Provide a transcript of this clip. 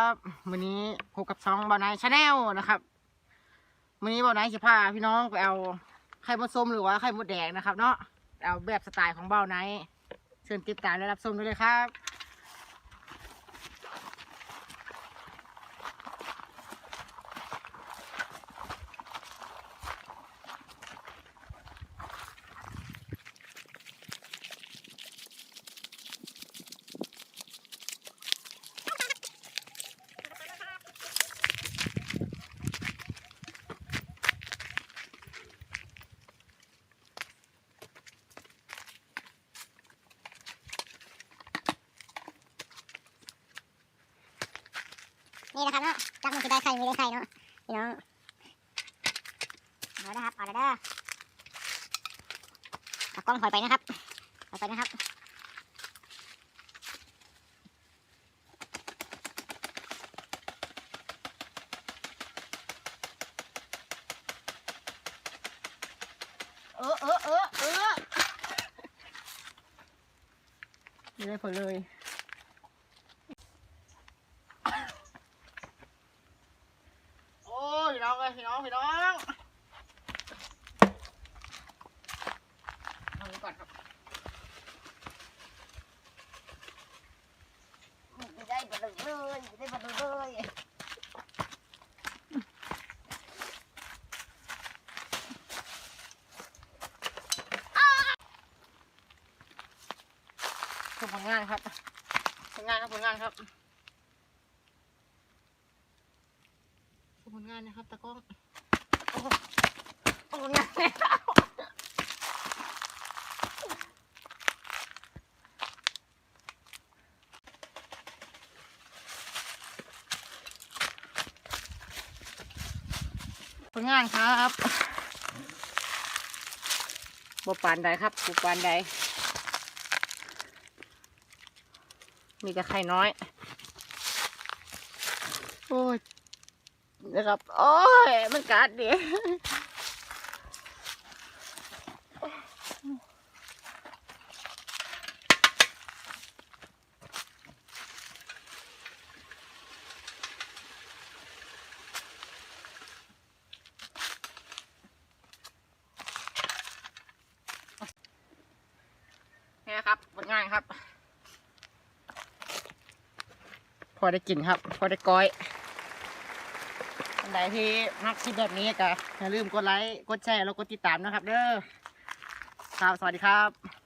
ครับวันนี้พบกับช่องเบอลนชาแนลนะครับวันนี้เบอลนจะพาพี่น้องไปเอาไข่มดส้มหรือว่าไข่มดแดงนะครับ เนาะเอาแบบสไตล์ของเบอลนเชิญติดตามและรับชมได้เลยครับ นี่นะครับเนาะจับมันคือได้ไข่ไม่ได้ไข่เนาะพี่น้องเอาละนะครับเอาละเด้อเอากล้องถอยไปนะครับถอยไปนะครับเออเออเออเออไม่ได้ผลเลย โอ้ยพี่น้ องเลยพี่น้องพี่น้องเอานี้ก่อนครับไม่ได้บันเลยเลยไม่ได้บันเลยเลยชมผลงานครับผลงานครับผลงานครับชมผ ลงานนะครับตากล้องโอ้โหผลงานแล้วผลงานครับบปานใดครับบปานใด มีแต่ไข่น้อย โอ้ย นะครับ โอ้ย มันกัดดินี่ครับงานครับ พอได้กินครับ พอได้ก้อย อันใดที่มักคลิปแบบนี้ก็อย่าลืมกดไลค์ กดแชร์ แล้วกดติดตามนะครับ เด้อครับสวัสดีครับ